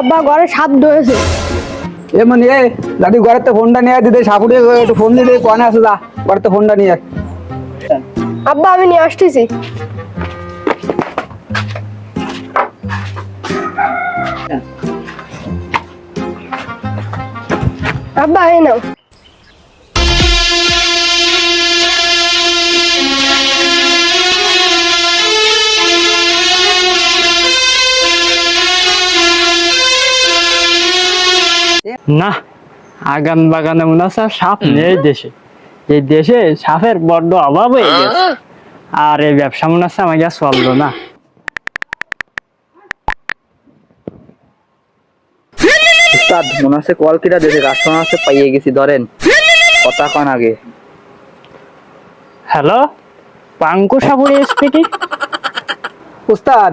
আব্বা ঘরে সাপ ধরেছে। এ মানে এ দাদি ঘরের তো ফোনটা নিয়ে দিতে সাপুড়ে একটু ফোন দিতে কনে আসে যা ঘরের তো ফোনটা নিয়ে আব্বা আমি নিয়ে আসতেছি। আব্বা এই নাও। না আগান বাগানে মনে আর সাপ নেই দেশে। এই দেশে সাপের বড্ড অভাব হয়ে গেছে। আর এই ব্যবসা মনে হচ্ছে আমাকে আর চলল না। উস্তাদ মনে কল কিটা আছে পাইয়ে গেছি ধরেন। কথা কন আগে। হ্যালো? পাঙ্কু স্পিকিং উস্তাদ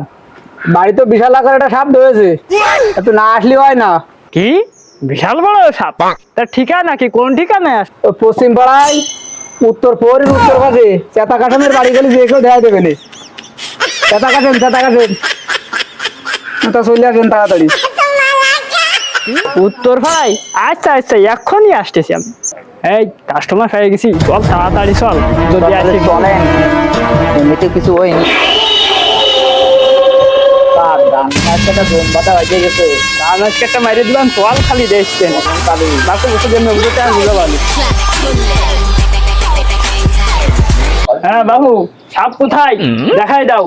বাড়ি তো বিশাল আকার একটা সাপ ধরেছে। একটু না আসলে হয় না। কি? বিশাল বড় সাপ। তা ঠিকানা কি? কোন ঠিকানায় আস পশ্চিম পাড়ায় উত্তর পৌরের উত্তর পাশে চেতা কাঠামের বাড়ি গেলে যে কেউ দেখা দেবে চেতা কাটেন চেতা কাটেন তা চলে আসেন তাড়াতাড়ি। উত্তর ভাই আচ্ছা আচ্ছা এক্ষুনি আসতেছি আমি। এই কাস্টমার হয়ে গেছি। চল তাড়াতাড়ি চল। যদি আসি চলেন। এমনিতে কিছু হয়নি। গানটা একটা বোম গেছে। গান আজকে একটা মাইরে দিলাম চল খালি দেখছেন বাকি বসে জন্য বুঝতে আর বুঝতে পারি হ্যাঁ বাবু সাপ কোথায়? দেখাই দাও।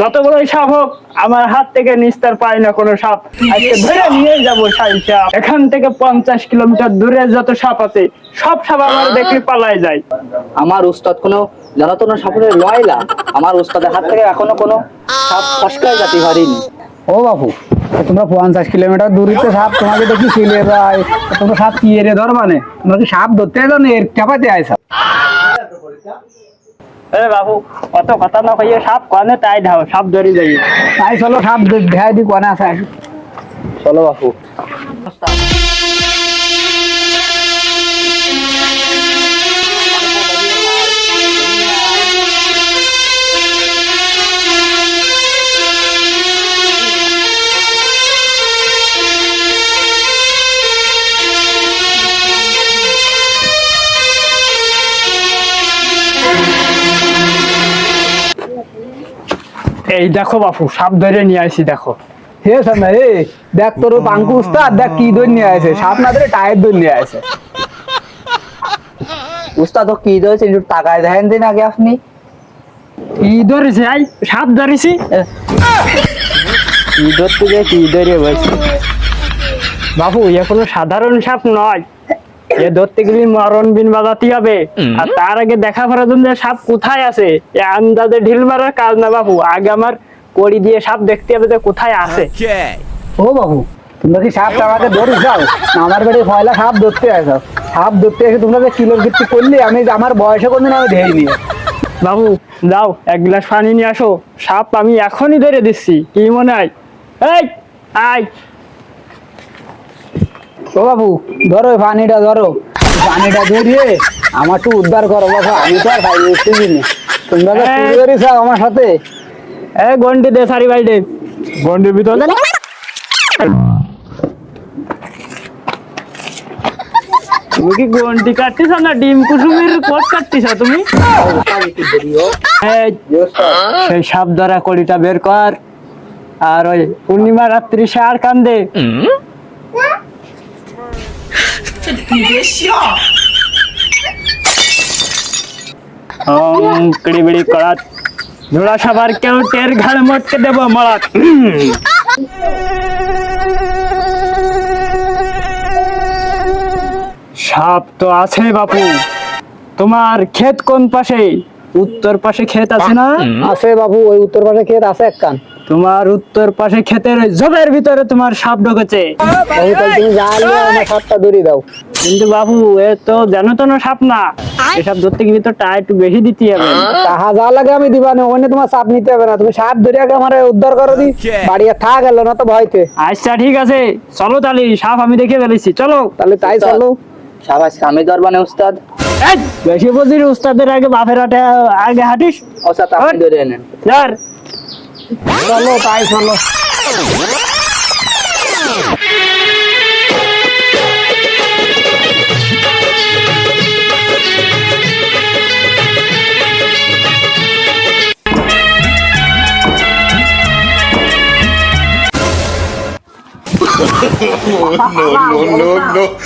যত বড়ই সাপ হোক আমার হাত থেকে নিস্তার পায় না কোনো সাপ। আজকে ধরে নিয়ে যাব সাই সাপ। এখান থেকে পঞ্চাশ কিলোমিটার দূরে যত সাপ আছে সব সাপ আমার দেখলে পালায় যায়। আমার উস্তাদ কোনো জ্বালাতনা সাপুরে লয়লা। আমার উস্তাদের হাত থেকে এখনও কোনো সাপ ফসকায় যেতে পারিনি ও বাপু তোমরা পঞ্চাশ কিলোমিটার দূরিতে সাপ তোমাকে দেখি শিলে যায়। তোমরা সাপ কি এরে ধর মানে তোমরা কি সাপ ধরতে জানো এর চাপাতে আয় সাপ। বাবু অত কথা না কইয়ে সাপ কানে তাই ধাও সাপ ধরে যাই। তাই চলো সাপ দেখা দি কানে আছে। আসো চলো বাপু। এই দেখো বাপু সাপ ধরে নিয়ে আসি দেখো। হে সামনে হে দেখ তোর পাঙ্কু উস্তাদ দেখ কি দই নিয়ে আসে সাপ না ধরে টায়ার দই নিয়ে আসে উস্তাদ ও কি দিয়েছে একটু টাকায় দেখেন দিন আগে আপনি। কি ধরেছে? আই সাপ ধরেছি? কি ধরতে কি ধরে বলছি? বাবু এ কোনো সাধারণ সাপ নয়। এ ধরতে গেলে মরণ বিন বাজাতে হবে। আর তার আগে দেখা করার জন্য সাপ কোথায় আছে? এ আন্দাজে ঢিল মারার কাজ না বাবু আগে আমার কড়ি দিয়ে সাপ দেখতে হবে যে কোথায় আছে। ও বাবু তোমরা কি সাপ ধরে যাও না আমার বাড়ি সাপ ধরতে আসো। সাপ ধরতে এসে তোমরা যে কিলোর ভিত্তি করলে আমি আমার বয়সে কোনদিন আমি ধেইনি বাবু যাও এক গ্লাস পানি নিয়ে আসো। সাপ আমি এখনই ধরে দিচ্ছি। কি মনে হয়? এই আয়। ও বাবু ধরো পানিটা ধরো। পানিটা ধরিয়ে আমার তো উদ্ধার করো বাবা আমি তো আর ভাই এসেছি না তোমরা তো চুরি আমার সাথে। এ গন্ডি দে সারি বাইডে গন্ডির ভিতর? দে। তুমি কি গন্ডি কাটতিস না ডিম কুসুমের কোট কাটতিস তুমি? এই, সেই সাপ ধরা কড়িটা বের কর। আর ওই পূর্ণিমা রাত্রি সার কান্দে। ওম কিড়ি বিড়ি করাত ধোড়া সাবার কেউ টের ঘাড় মটকে দেব মরাত সাপ তো আছে বাপু তোমার ক্ষেত কোন পাশে উত্তর পাশে ক্ষেত আছে না আছে বাবু ওই উত্তর পাশে ক্ষেত আছে এক কান তোমার উত্তর পাশে ক্ষেতের জবের ভিতরে তোমার সাপ ঢুকেছে তুমি যা আমার সাপটা দাও। কিন্তু বাবু এ তো জানো তো না সাপ না। এসব ধরতে গেলে তো টা একটু বেশি দিতে হবে। তাহা যা লাগে আমি দিবা না ওখানে তোমার সাপ নিতে হবে না। তুমি সাপ ধরে আগে আমার উদ্ধার করো দি বাড়ি আর থাক গেল না তো ভয়তে। আচ্ছা ঠিক আছে। চলো তাহলে সাপ আমি দেখে ফেলেছি। চলো। তাহলে তাই চলো। সাবাস আমি ধরবানে উস্তাদ। এই, বেশি বুঝির উস্তাদের আগে বাপের হাটে আগে হাঁটিস? ওস্তাদ আপনি ধরে। এনেন ধর। চলো তাই চলো। No, no, no.